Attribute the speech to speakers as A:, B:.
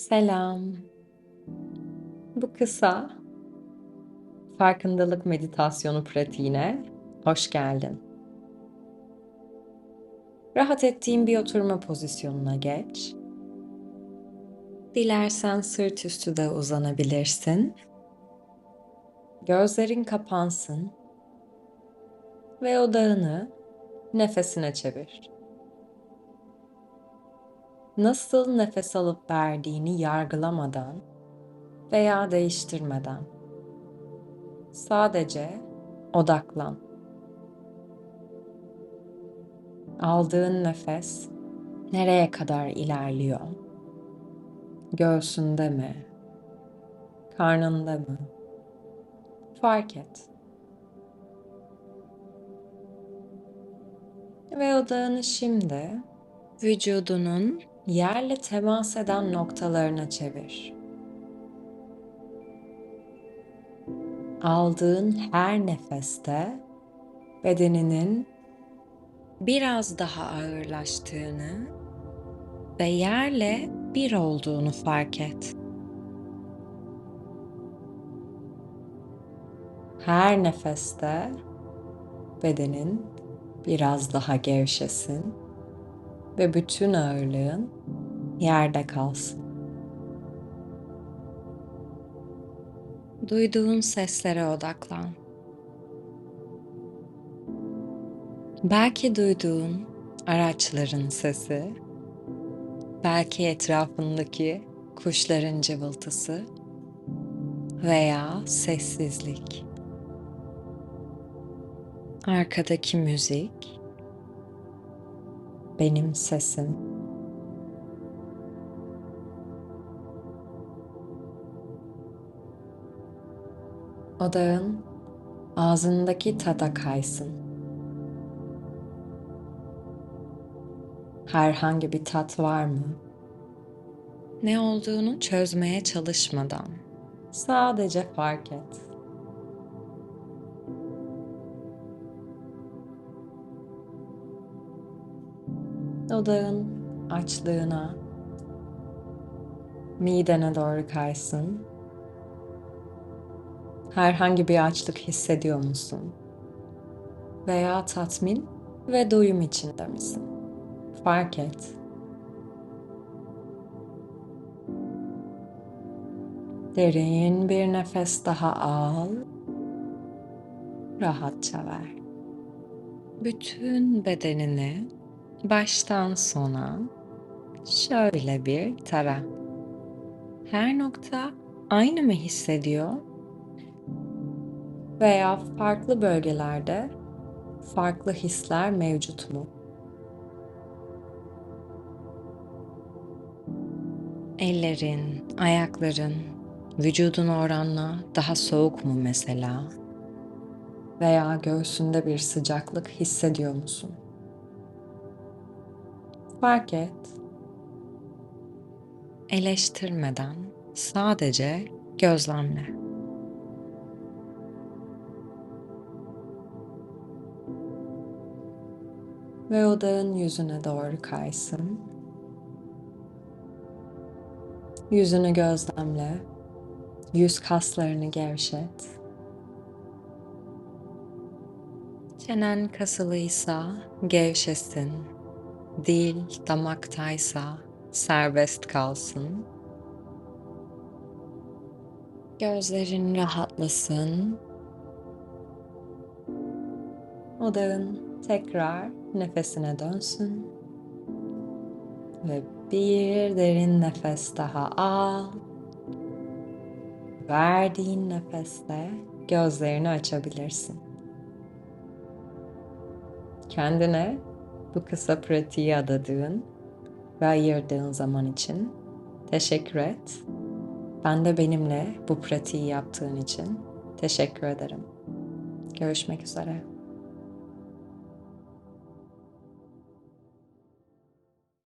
A: Selam. Bu kısa farkındalık meditasyonu pratiğine hoş geldin. Rahat ettiğin bir oturma pozisyonuna geç. Dilersen sırt üstü de uzanabilirsin. Gözlerin kapansın ve odağını nefesine çevir nasıl nefes alıp verdiğini yargılamadan veya değiştirmeden sadece odaklan. Aldığın nefes nereye kadar ilerliyor? Göğsünde mi? Karnında mı? Fark et. Ve odağını şimdi vücudunun yerle temas eden noktalarına çevir. Aldığın her nefeste bedeninin biraz daha ağırlaştığını ve yerle bir olduğunu fark et. Her nefeste bedenin biraz daha gevşesin ve bütün ağırlığın yerde kalsın. Duyduğun seslere odaklan. Belki duyduğun araçların sesi, belki etrafındaki kuşların cıvıltısı veya sessizlik. Arkadaki müzik benim sesim. Odağın ağzındaki tada kaysın. Herhangi bir tat var mı? Ne olduğunu çözmeye çalışmadan sadece fark et. Odağın açlığına, midene doğru kaysın. Herhangi bir açlık hissediyor musun? Veya tatmin ve doyum içinde misin? Fark et. Derin bir nefes daha al. Rahatça ver. Bütün bedenini baştan sona şöyle bir tara. Her nokta aynı mı hissediyor? Veya farklı bölgelerde farklı hisler mevcut mu? Ellerin, ayakların, vücudun oranla daha soğuk mu mesela? Veya göğsünde bir sıcaklık hissediyor musun? Fark et. Eleştirmeden sadece gözlemle. Ve odağın yüzüne doğru kaysın. Yüzünü gözlemle. Yüz kaslarını gevşet. Çenen kasılıysa gevşesin dil damaktaysa serbest kalsın. Gözlerin rahatlasın. Odağın tekrar nefesine dönsün. Ve bir derin nefes daha al. Verdiğin nefeste gözlerini açabilirsin. Kendine bu kısa pratiği adadığın ve ayırdığın zaman için teşekkür et. Ben de benimle bu pratiği yaptığın için teşekkür ederim. Görüşmek üzere.